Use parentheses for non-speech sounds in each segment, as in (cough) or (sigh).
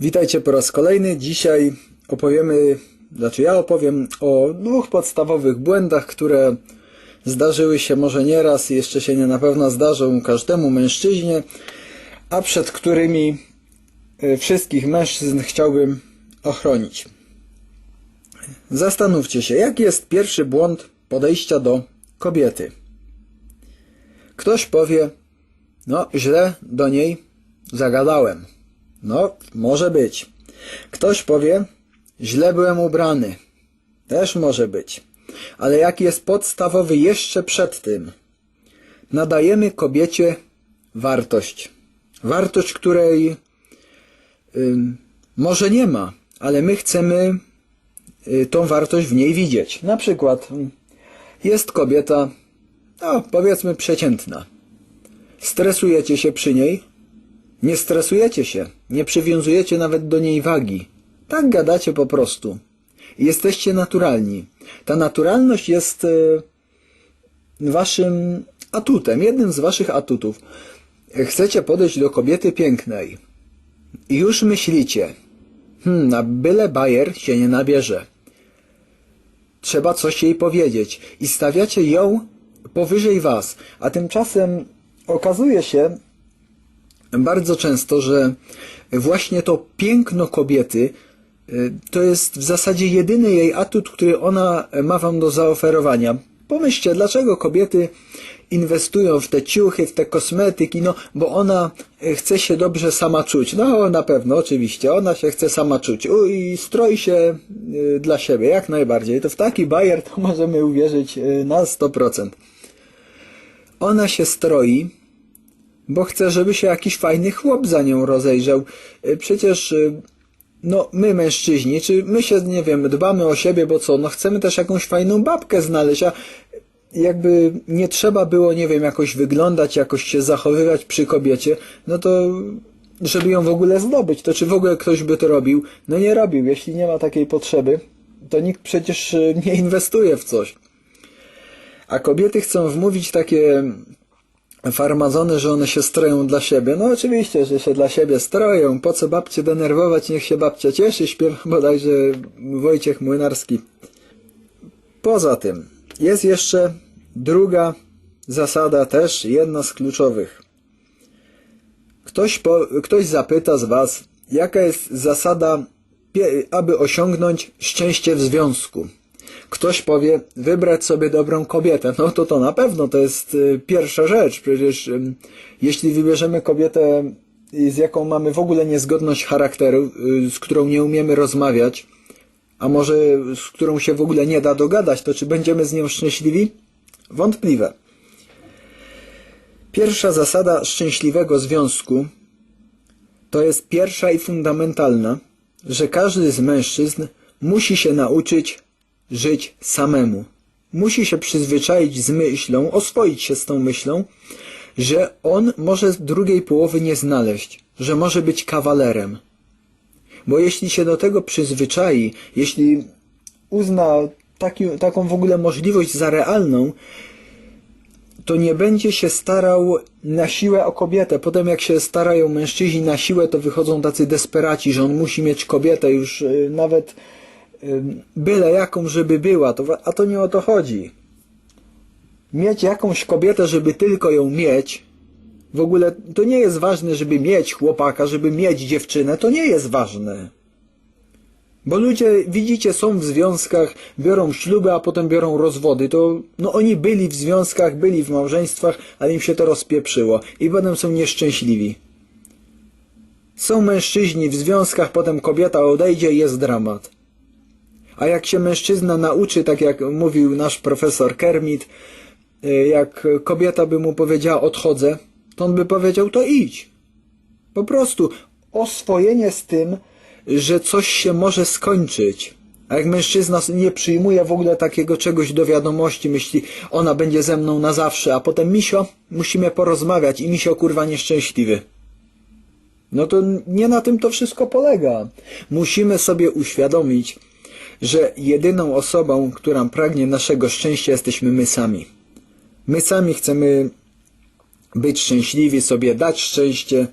Witajcie po raz kolejny. Dzisiaj opowiemy, znaczy ja opowiem o dwóch podstawowych błędach, które zdarzyły się może nieraz i jeszcze się nie na pewno zdarzą każdemu mężczyźnie, a przed którymi y, wszystkich mężczyzn chciałbym ochronić. Zastanówcie się, jaki jest pierwszy błąd podejścia do kobiety. Ktoś powie, no źle do niej zagadałem. No, może być. Ktoś powie, źle byłem ubrany. Też może być. Ale jaki jest podstawowy jeszcze przed tym? Nadajemy kobiecie wartość. Wartość, której ym, może nie ma, ale my chcemy y, tą wartość w niej widzieć. Na przykład jest kobieta, no powiedzmy przeciętna. Stresujecie się przy niej, nie stresujecie się, nie przywiązujecie nawet do niej wagi. Tak gadacie po prostu. Jesteście naturalni. Ta naturalność jest e, waszym atutem, jednym z waszych atutów. Chcecie podejść do kobiety pięknej i już myślicie, hmm, na byle bajer się nie nabierze. Trzeba coś jej powiedzieć i stawiacie ją powyżej was, a tymczasem okazuje się, bardzo często, że właśnie to piękno kobiety y, to jest w zasadzie jedyny jej atut, który ona ma wam do zaoferowania. Pomyślcie, dlaczego kobiety inwestują w te ciuchy, w te kosmetyki, no bo ona y, chce się dobrze sama czuć. No na pewno, oczywiście, ona się chce sama czuć U, i stroi się y, dla siebie, jak najbardziej. To w taki bajer to możemy uwierzyć na 100%. Ona się stroi, bo chce, żeby się jakiś fajny chłop za nią rozejrzał. Y, Przecież, y, no, my mężczyźni, czy my się, nie wiem, dbamy o siebie, bo co, no chcemy też jakąś fajną babkę znaleźć, a jakby nie trzeba było, nie wiem, jakoś wyglądać, jakoś się zachowywać przy kobiecie, no to żeby ją w ogóle zdobyć, to czy w ogóle ktoś by to robił? No nie robił, jeśli nie ma takiej potrzeby, to nikt przecież y, nie inwestuje w coś. A kobiety chcą wmówić takie farmazony, że one się stroją dla siebie. No oczywiście, że się dla siebie stroją. Po co babcie denerwować? Niech się babcia cieszy. Śpiewa (laughs) bodajże Wojciech Młynarski. Poza tym jest jeszcze druga zasada, też jedna z kluczowych. Ktoś, po, ktoś zapyta z Was, jaka jest zasada, aby osiągnąć szczęście w związku. Ktoś powie, wybrać sobie dobrą kobietę. No to to na pewno to jest y, pierwsza rzecz. Przecież jeśli wybierzemy kobietę, z jaką mamy w ogóle niezgodność charakteru, y, z którą nie umiemy rozmawiać, a może z którą się w ogóle nie da dogadać, to czy będziemy z nią szczęśliwi? Wątpliwe. Pierwsza zasada szczęśliwego związku to jest pierwsza i fundamentalna, że każdy z mężczyzn musi się nauczyć żyć samemu. Musi się przyzwyczaić z myślą, oswoić się z tą myślą, że on może drugiej połowy nie znaleźć, że może być kawalerem. Bo jeśli się do tego przyzwyczai, jeśli uzna taki, taką w ogóle możliwość za realną, to nie będzie się starał na siłę o kobietę. Potem jak się starają mężczyźni na siłę, to wychodzą tacy desperaci, że on musi mieć kobietę już yy, nawet byle jaką, żeby była, to, a to nie o to chodzi. Mieć jakąś kobietę, żeby tylko ją mieć, w ogóle to nie jest ważne, żeby mieć chłopaka, żeby mieć dziewczynę, to nie jest ważne. Bo ludzie, widzicie, są w związkach, biorą śluby, a potem biorą rozwody. To, no oni byli w związkach, byli w małżeństwach, ale im się to rozpieprzyło i potem są nieszczęśliwi. Są mężczyźni w związkach, potem kobieta odejdzie i jest dramat. A jak się mężczyzna nauczy, tak jak mówił nasz profesor Kermit, y, jak kobieta by mu powiedziała odchodzę, to on by powiedział to idź. Po prostu oswojenie z tym, że coś się może skończyć. A jak mężczyzna nie przyjmuje w ogóle takiego czegoś do wiadomości, myśli, ona będzie ze mną na zawsze, a potem misio, musimy porozmawiać i misio kurwa nieszczęśliwy. No to nie na tym to wszystko polega. Musimy sobie uświadomić, że jedyną osobą, która pragnie naszego szczęścia, jesteśmy my sami. My sami chcemy być szczęśliwi, sobie dać szczęście,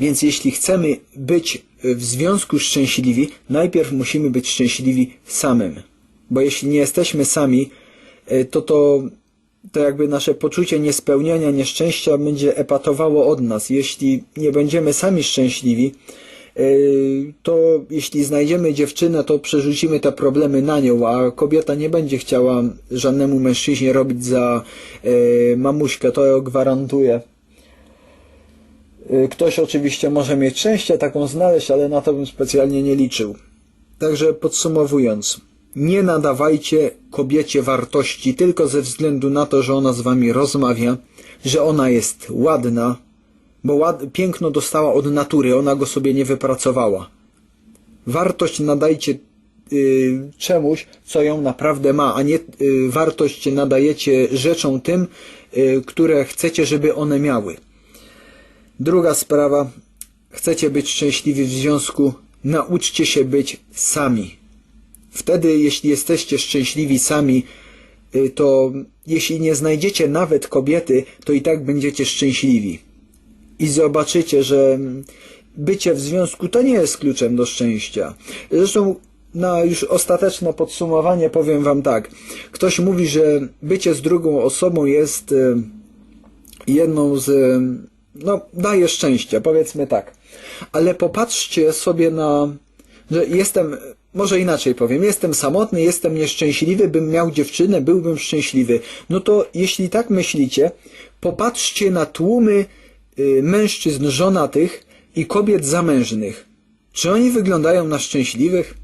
więc jeśli chcemy być w związku szczęśliwi, najpierw musimy być szczęśliwi samym. Bo jeśli nie jesteśmy sami, y, to to, to jakby nasze poczucie niespełniania, nieszczęścia będzie epatowało od nas. Jeśli nie będziemy sami szczęśliwi, to jeśli znajdziemy dziewczynę, to przerzucimy te problemy na nią, a kobieta nie będzie chciała żadnemu mężczyźnie robić za y, mamuśkę, to gwarantuję. Y, Ktoś oczywiście może mieć szczęście taką znaleźć, ale na to bym specjalnie nie liczył. Także podsumowując, nie nadawajcie kobiecie wartości tylko ze względu na to, że ona z wami rozmawia, że ona jest ładna, bo ład, piękno dostała od natury, ona go sobie nie wypracowała. Wartość nadajcie y, czemuś, co ją naprawdę ma, a nie y, wartość nadajecie rzeczom tym, y, które chcecie, żeby one miały. Druga sprawa. Chcecie być szczęśliwi w związku? Nauczcie się być sami. Wtedy, jeśli jesteście szczęśliwi sami, y, to jeśli nie znajdziecie nawet kobiety, to i tak będziecie szczęśliwi. I zobaczycie, że bycie w związku to nie jest kluczem do szczęścia. Zresztą na już ostateczne podsumowanie powiem wam tak. Ktoś mówi, że bycie z drugą osobą jest y, jedną z, no, daje szczęście, powiedzmy tak. Ale popatrzcie sobie na, że jestem, może inaczej powiem, jestem samotny, jestem nieszczęśliwy, bym miał dziewczynę, byłbym szczęśliwy. No to jeśli tak myślicie, popatrzcie na tłumy y, mężczyzn żonatych i kobiet zamężnych. Czy oni wyglądają na szczęśliwych?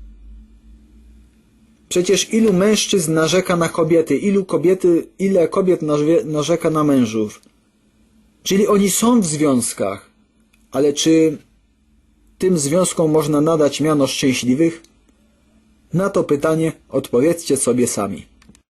Przecież ilu mężczyzn narzeka na kobiety, ilu kobiety, ile kobiet narzeka na mężów. Czyli oni są w związkach, ale czy tym związkom można nadać miano szczęśliwych? Na to pytanie odpowiedzcie sobie sami.